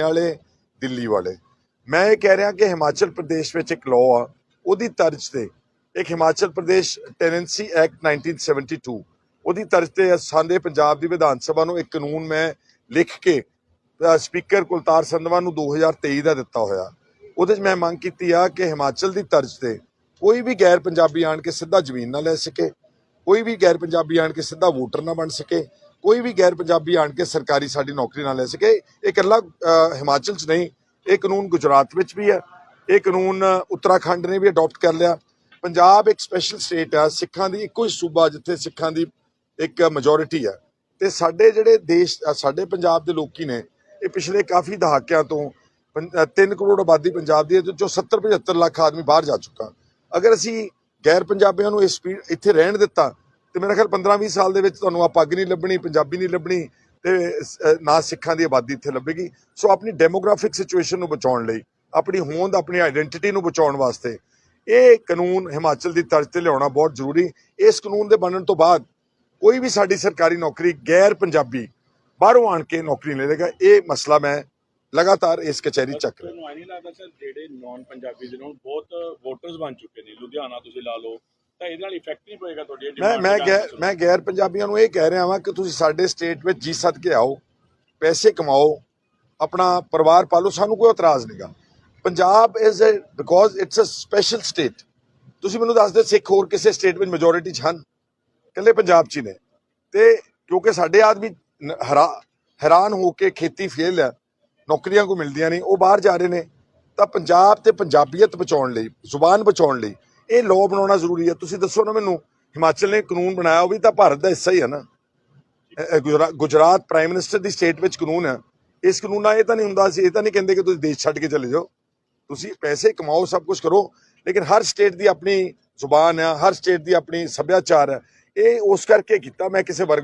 ਵਾਲੇ, ਦਿੱਲੀ ਵਾਲੇ। ਮੈਂ ਇਹ ਕਹਿ ਰਿਹਾ ਕਿ ਹਿਮਾਚਲ ਪ੍ਰਦੇਸ਼ ਵਿੱਚ ਇੱਕ ਲਾਅ ਆ, ਉਹਦੀ ਤਰਜ਼ ਤੇ ਇੱਕ ਹਿਮਾਚਲ ਪ੍ਰਦੇਸ਼ ਟੈਨੈਂਸੀ ਐਕਟ 1972 ਉਹਦੀ ਤਰਜ਼ ਤੇ ਸਾਡੇ ਪੰਜਾਬ ਦੀ ਵਿਧਾਨ ਸਭਾ ਨੂੰ ਇੱਕ ਕਾਨੂੰਨ ਮੈਂ ਲਿਖ ਕੇ ਸਪੀਕਰ ਕੁਲਤਾਰ ਸੰਧਵਾ ਨੂੰ 2023 ਦਾ ਦਿੱਤਾ ਹੋਇਆ। ਉਹਦੇ 'ਚ ਮੈਂ ਮੰਗ ਕੀਤੀ ਆ ਕਿ ਹਿਮਾਚਲ ਦੀ ਤਰਜ਼ ਤੇ ਕੋਈ ਵੀ ਗੈਰ ਪੰਜਾਬੀ ਆਣ ਕੇ ਸਿੱਧਾ ਜ਼ਮੀਨ ਨਾ ਲੈ ਸਕੇ, ਕੋਈ ਵੀ ਗੈਰ ਪੰਜਾਬੀ ਆਣ ਕੇ ਸਿੱਧਾ ਵੋਟਰ ਨਾ ਬਣ ਸਕੇ ਕੋਈ ਵੀ ਗੈਰ ਪੰਜਾਬੀ ਆਣ ਕੇ ਸਰਕਾਰੀ ਸਾਡੀ ਨੌਕਰੀ ਨਾ ਲੈ ਸਕੇ। ਇਹ ਇਕੱਲਾ ਹਿਮਾਚਲ 'ਚ ਨਹੀਂ, ਇਹ ਕਾਨੂੰਨ ਗੁਜਰਾਤ ਵਿੱਚ ਵੀ ਹੈ। ਇਹ ਕਾਨੂੰਨ ਉੱਤਰਾਖੰਡ ਨੇ ਵੀ ਅਡਾਪਟ ਕਰ ਲਿਆ। ਪੰਜਾਬ ਇੱਕ ਸਪੈਸ਼ਲ ਸਟੇਟ ਆ, ਸਿੱਖਾਂ ਦੀ ਇੱਕੋ ਹੀ ਸੂਬਾ ਜਿੱਥੇ ਸਿੱਖਾਂ ਦੀ ਇੱਕ ਮੈਜੋਰਿਟੀ ਆ। ਤੇ ਸਾਡੇ ਜਿਹੜੇ ਦੇਸ਼ ਸਾਡੇ ਪੰਜਾਬ ਦੇ ਲੋਕੀ ਨੇ, ਇਹ ਪਿਛਲੇ ਕਾਫੀ ਦਹਾਕਿਆਂ ਤੋਂ 3 ਕਰੋੜ ਆਬਾਦੀ ਪੰਜਾਬ ਦੀ ਹੈ, ਜੋ 70 75 ਲੱਖ ਆਦਮੀ ਬਾਹਰ ਜਾ ਚੁੱਕਾ। ਅਗਰ ਅਸੀਂ ਗੈਰ ਪੰਜਾਬੀਆਂ ਨੂੰ ਇਸ ਇੱਥੇ ਰਹਿਣ ਦਿੱਤਾ ਤੇ ਮੇਰਾ ਖਿਆਲ 15 20 ਸਾਲ ਦੇ ਵਿੱਚ ਤੁਹਾਨੂੰ ਆ ਪੱਗ ਨਹੀਂ ਲੱਭਣੀ, ਪੰਜਾਬੀ ਨਹੀਂ ਲੱਭਣੀ ਤੇ ਨਾ ਸਿੱਖਾਂ ਦੀ ਆਬਾਦੀ ਇੱਥੇ ਲੱਭੇਗੀ। ਸੋ ਆਪਣੀ ਡੈਮੋਗ੍ਰਾਫਿਕ ਸਿਚੁਏਸ਼ਨ ਨੂੰ ਬਚਾਉਣ ਲਈ, ਆਪਣੀ ਹੋਂਦ, ਆਪਣੀ ਆਇਡੈਂਟੀਟੀ ਨੂੰ ਬਚਾਉਣ ਵਾਸਤੇ ਇਹ ਕਾਨੂੰਨ ਹਿਮਾਚਲ ਦੀ ਤਰਜ਼ ਤੇ ਲਿਆਉਣਾ ਬਹੁਤ ਜ਼ਰੂਰੀ। ਇਸ ਕਾਨੂੰਨ ਦੇ ਬਣਨ ਤੋਂ ਬਾਅਦ ਕੋਈ ਵੀ ਸਾਡੀ ਸਰਕਾਰੀ ਨੌਕਰੀ ਗੈਰ ਪੰਜਾਬੀ ਬਾਹਰੋਂ ਆਣ ਕੇ ਨੌਕਰੀ ਲੈ ਲਏਗਾ, ਇਹ ਮਸਲਾ ਮੈਂ ਲਗਾਤਾਰ ਇਸ ਕਚਹਿਰੀ ਚੱਕ ਰਿਹਾ। ਤੁਹਾਨੂੰ ਨਹੀਂ ਲੱਗਦਾ, ਸਰ, ਜਿਹੜੇ ਨਾਨ ਪੰਜਾਬੀ ਦੇ ਨੂੰ ਬਹੁਤ ਵੋਟਰਸ ਬਣ ਚੁੱਕੇ ਨੇ, ਲੁਧਿਆਣਾ ਤੁਸੀਂ ਲਾ ਲਓ ਤਾਂ ਇਹਦੇ ਨਾਲ ਇਫੈਕਟ ਨਹੀਂ ਪਏਗਾ ਤੁਹਾਡੀ ਮੈਂ ਮੈਂ ਗੈਰ ਮੈਂ ਗੈਰ ਪੰਜਾਬੀਆਂ ਨੂੰ ਇਹ ਕਹਿ ਰਿਹਾ ਹਾਂ ਕਿ ਤੁਸੀਂ ਸਾਡੇ ਸਟੇਟ ਵਿੱਚ ਜੀ ਸੱਦ ਕੇ ਆਓ ਪੈਸੇ ਕਮਾਓ ਆਪਣਾ ਪਰਿਵਾਰ ਪਾਲੋ ਸਾਨੂੰ ਕੋਈ ਇਤਰਾਜ਼ ਨਹੀਂਗਾ Punjab is uh because it's a special state ਤੁਸੀਂ ਮੈਨੂੰ ਦੱਸ ਦਿਓ ਸਿੱਖ ਹੋਰ ਕਿਸੇ ਸਟੇਟ ਵਿੱਚ ਮੈਜੋਰਿਟੀ ਚ ਹਨ? ਇਕੱਲੇ ਪੰਜਾਬ ਚ ਹੀ ਨੇ। ਤੇ ਕਿਉਂਕਿ ਸਾਡੇ ਆਦਮੀ ਹੈਰਾਨ ਹੋ ਕੇ ਖੇਤੀ ਫੇਲ ਆ ਨੌਕਰੀਆਂ ਕੋ ਮਿਲਦੀਆਂ ਨਹੀਂ ਉਹ ਬਾਹਰ ਜਾ ਰਹੇ ਨੇ। ਤਾਂ ਪੰਜਾਬ ਤੇ ਪੰਜਾਬੀਅਤ ਬਚਾਉਣ ਲਈ ਜ਼ੁਬਾਨ ਬਚਾਉਣ ਲਈ ਇਹ ਲਾਅ ਬਣਾਉਣਾ ਜ਼ਰੂਰੀ ਹੈ। ਤੁਸੀਂ ਦੱਸੋ ਨਾ ਮੈਨੂੰ, ਹਿਮਾਚਲ ਨੇ ਕਾਨੂੰਨ ਬਣਾਇਆ, ਉਹ ਵੀ ਤਾਂ ਭਾਰਤ ਦਾ ਹਿੱਸਾ ਹੀ ਹੈ ਨਾ। ਗੁਜਰਾ- ਗੁਜਰਾਤ ਪ੍ਰਾਈਮ ਮਿਨਿਸਟਰ ਦੀ ਸਟੇਟ ਵਿੱਚ ਕਾਨੂੰਨ ਹੈ। ਇਸ ਕਾਨੂੰਨ ਨਾਲ ਇਹ ਤਾਂ ਨਹੀਂ ਹੁੰਦਾ ਸੀ, ਇਹ ਤਾਂ ਨਹੀਂ ਕਹਿੰਦੇ ਕਿ ਤੁਸੀਂ ਦੇਸ਼ ਛੱਡ ਕੇ ਚਲੇ ਜਾਓ। ਤੁਸੀਂ ਪੈਸੇ ਕਮਾਓ, ਸਭ ਕੁਝ ਕਰੋ, ਲੇਕਿਨ ਹਰ ਸਟੇਟ ਦੀ ਆਪਣੀ ਜ਼ੁਬਾਨ ਹੈ, ਹਰ ਸਟੇਟ ਦੀ ਆਪਣੀ ਸੱਭਿਆਚਾਰ ਹੈ। ਇਹ ਉਸ ਕਰਕੇ ਕੀਤਾ, ਮੈਂ ਕਿਸੇ ਵਰਗ